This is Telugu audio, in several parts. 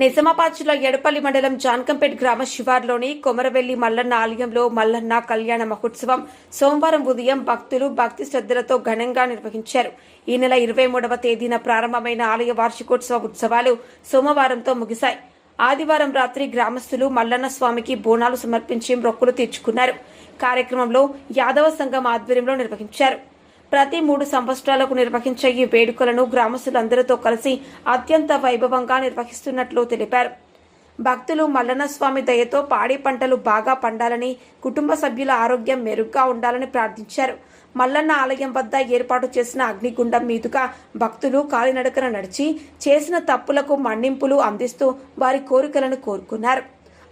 నిజామాబాద్లో ఎడపల్లి మండలం జాన్కంపేట్ గ్రామ శివార్లోని కొమరవెల్లి మల్లన్న ఆలయంలో మల్లన్న కళ్యాణ మహోత్సవం సోమవారం ఉదయం భక్తులు భక్తి శ్రద్ధలతో ఘనంగా నిర్వహించారు. ఈ నెల ఇరవై మూడవ తేదీన ప్రారంభమైన ఆలయ వార్షికోత్సవ ఉత్సవాలు సోమవారంతో ముగిశాయి. ఆదివారం రాత్రి గ్రామస్తులు మల్లన్న స్వామికి బోనాలు సమర్పించి మొక్కులు తీర్చుకున్నారు. కార్యక్రమంలో యాదవ సంఘం ఆధ్వర్యంలో నిర్వహించారు. ప్రతి మూడు సంవత్సరాలకు నిర్వహించే ఈ వేడుకలను గ్రామస్తులందరితో కలిసి అత్యంత వైభవంగా నిర్వహిస్తున్నట్లు తెలిపారు. భక్తులు మల్లన్న స్వామి దయతో పాడి పంటలు బాగా పండాలని కుటుంబ సభ్యుల ఆరోగ్యం మెరుగ్గా ఉండాలని ప్రార్థించారు. మల్లన్న ఆలయం వద్ద ఏర్పాటు చేసిన అగ్నిగుండం మీదుగా భక్తులు కాలినడకన నడిచి చేసిన తప్పులకు మన్నింపులు అందిస్తూ వారి కోరికలను కోరుకున్నారు.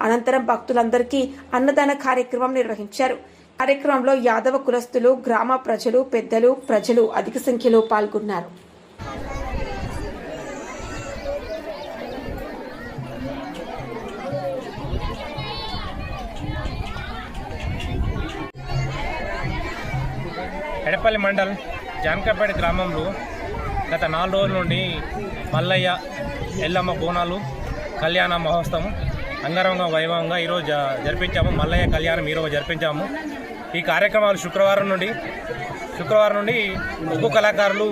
అనంతరం భక్తులందరికీ అన్నదాన కార్యక్రమం నిర్వహించారు. కార్యక్రమంలో యాదవ కులస్తులు గ్రామ ప్రజలు పెద్దలు ప్రజలు అధిక సంఖ్యలో పాల్గొన్నారు. ఎడపల్లి మండల్ జానకపేట గ్రామంలో గత నాలుగు రోజుల నుండి మల్లయ్య ఎల్లమ్మ బోనాలు కళ్యాణ మహోత్సవం అంగరంగ వైభవంగా ఈరోజు జరిపించాము. మల్లయ్య కళ్యాణం ఈరోజు జరిపించాము. ఈ కార్యక్రమాలు శుక్రవారం నుండి శుక్రవారం నుండి ఉప్పు కళాకారులు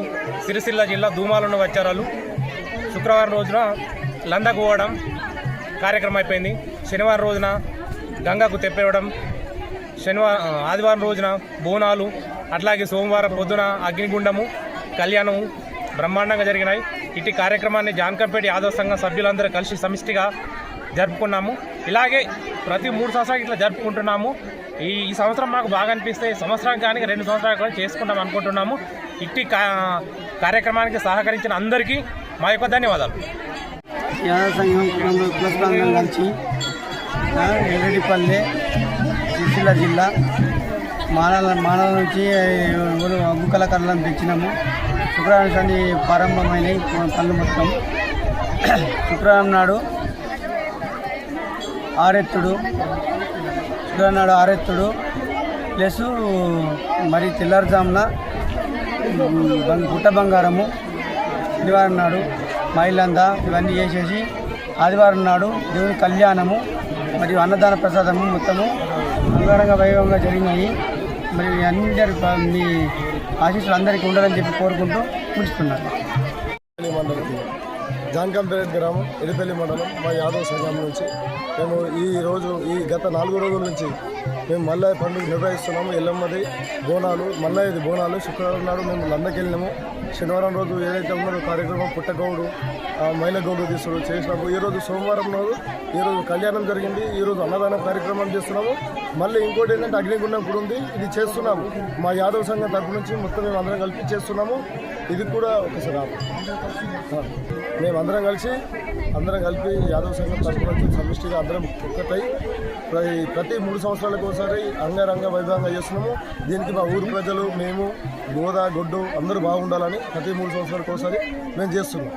సిరిసిల్ల జిల్లా దూమాల వచ్చారాలు. వచ్చారు శుక్రవారం రోజున లందకు పోవడం కార్యక్రమం అయిపోయింది. శనివారం రోజున గంగకు తెప్పేయడం శనివారం ఆదివారం రోజున బోనాలు అట్లాగే సోమవారం పొద్దున అగ్నిగుండము కళ్యాణము బ్రహ్మాండంగా జరిగినాయి. ఇటు కార్యక్రమాన్ని జాన్కంపేట యాదవ సంఘం సభ్యులందరూ కలిసి సమిష్టిగా జరుపుకున్నాము. ఇలాగే ప్రతి మూడు సంవత్సరాలు ఇట్లా జరుపుకుంటున్నాము. ఈ ఈ సంవత్సరం మాకు బాగా అనిపిస్తే సంవత్సరం కానీ రెండు సంవత్సరాలు కూడా చేసుకుంటాం అనుకుంటున్నాము. ఇట్టి కా కార్యక్రమానికి సహకరించిన అందరికీ మా యొక్క ధన్యవాదాలు. యాదవ సంఘం కుటుంబ కలిసి ఎర్రడిపల్లె సిరిసిల్ల జిల్లా మానాల మానాల నుంచి ఊరు అగ్గు కళాకారులను తెచ్చినాము శుక్రవారం సంది ప్రారంభమైనవి పనులు మొత్తం శుక్రవారం నాడు ఆరెత్తుడు శుక్రవారం నాడు ఆరెత్తుడు. ప్లస్ మరి తెల్లారుజామున గుట్ట బంగారము శనివారం నాడు మైలంద ఇవన్నీ చేసేసి ఆదివారం నాడు దేవుని కళ్యాణము మరియు అన్నదాన ప్రసాదము మొత్తము అంగరంగ వైభవంగా జరిగినాయి. మరి అందరి మీ ఆశీస్సులు అందరికీ ఉండాలని చెప్పి కోరుకుంటూ ఉంచుతున్నాను ఎడపల్లి గ్రామం ఎడిపల్లి మండలం మా యాదవ్ సంఘం నుంచి. మేము ఈ రోజు ఈ గత నాలుగు రోజుల నుంచి మేము మల్లయ్య పండుగ నిర్వహిస్తున్నాము. ఎల్లమ్మది బోనాలు మల్లయ్యది బోనాలు. శుక్రవారం నాడు మేము లందకెళ్ళినాము. శనివారం రోజు ఏదైతే ఉన్నదో కార్యక్రమం పుట్టగౌడు మైలగౌడు తీసుడు చేసినాము. ఈ రోజు సోమవారం రోజు ఈ రోజు కళ్యాణం జరిగింది. ఈ రోజు అన్నదాన కార్యక్రమం చేస్తున్నాము. మళ్ళీ ఇంకోటి ఏంటంటే అగ్నిగుండం కూడా ఉంది. ఇది చేస్తున్నాము. మా యాదవ్ సంఘం తరపు నుంచి మొత్తం మేము అందరం కలిపి చేస్తున్నాము. ఇది కూడా ఒకసారి మేము అందరం మేమందరం కలిసి అందరం కలిపి యాదవ్ సంఘం తరపున సమిష్టిగా అందరం ఒక్కటై ప్రతి ప్రతి మూడు సంవత్సరాలకు ఒకసారి అంగరంగ వైభవంగా చేస్తున్నాము. దీనికి మా ఊరు ప్రజలు మేము గోదా గొడ్డు అందరూ బాగుండాలని ప్రతి మూడు సంవత్సరాలకు ఒకసారి మేము చేస్తున్నాం.